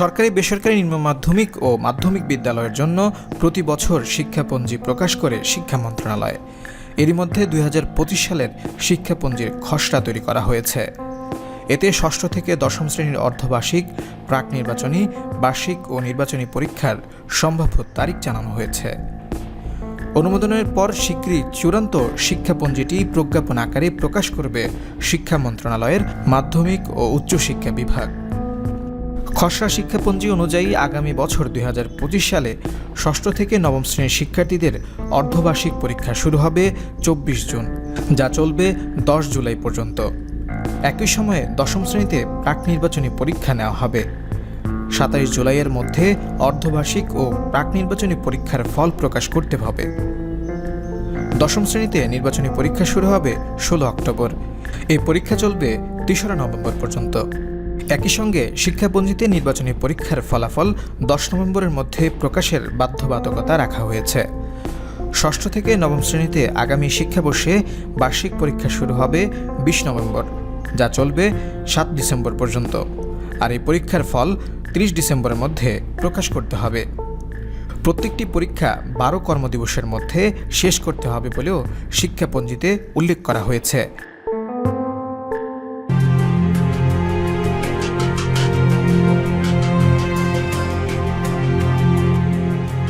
সরকারি বেসরকারি নিম্ন মাধ্যমিক ও মাধ্যমিক বিদ্যালয়ের জন্য প্রতি বছর শিক্ষাপঞ্জি প্রকাশ করে শিক্ষা মন্ত্রণালয়। এরই মধ্যে দুই হাজার পঁচিশ সালের শিক্ষাপঞ্জির খসড়া তৈরি করা হয়েছে। এতে ষষ্ঠ থেকে দশম শ্রেণির অর্ধবার্ষিক, প্রাক নির্বাচনী, বার্ষিক ও নির্বাচনী পরীক্ষার সম্ভাব্য তারিখ জানানো হয়েছে। অনুমোদনের পর শীঘ্রই চূড়ান্ত শিক্ষাপঞ্জিটি প্রজ্ঞাপন আকারে প্রকাশ করবে শিক্ষা মন্ত্রণালয়ের মাধ্যমিক ও উচ্চশিক্ষা বিভাগ। খসড়া শিক্ষাপঞ্জি অনুযায়ী আগামী বছর দুই হাজার পঁচিশ সালে ষষ্ঠ থেকে নবম শ্রেণির শিক্ষার্থীদের অর্ধবার্ষিক পরীক্ষা শুরু হবে চব্বিশ জুন, যা চলবে দশ জুলাই পর্যন্ত। একই সময়ে দশম শ্রেণীতে প্রাক নির্বাচনী পরীক্ষা নেওয়া হবে। সাতাইশ জুলাইয়ের মধ্যে অর্ধবার্ষিক ও প্রাক নির্বাচনী পরীক্ষার ফল প্রকাশ করতে হবে। দশম শ্রেণীতে নির্বাচনী পরীক্ষা শুরু হবে ষোলো অক্টোবর। এই পরীক্ষা চলবে তেসরা নভেম্বর পর্যন্ত। একই সঙ্গে শিক্ষাপঞ্জিতে নির্বাচনী পরীক্ষার ফলাফল দশ নভেম্বরের মধ্যে প্রকাশের বাধ্যবাধকতা রাখা হয়েছে। ষষ্ঠ থেকে নবম শ্রেণীতে আগামী শিক্ষাবর্ষে বার্ষিক পরীক্ষা শুরু হবে বিশ নভেম্বর, যা চলবে সাত ডিসেম্বর পর্যন্ত। আর এই পরীক্ষার ফল ত্রিশ ডিসেম্বরের মধ্যে প্রকাশ করতে হবে। প্রত্যেকটি পরীক্ষা বারো কর্মদিবসের মধ্যে শেষ করতে হবে বলেও শিক্ষাপঞ্জিতে উল্লেখ করা হয়েছে।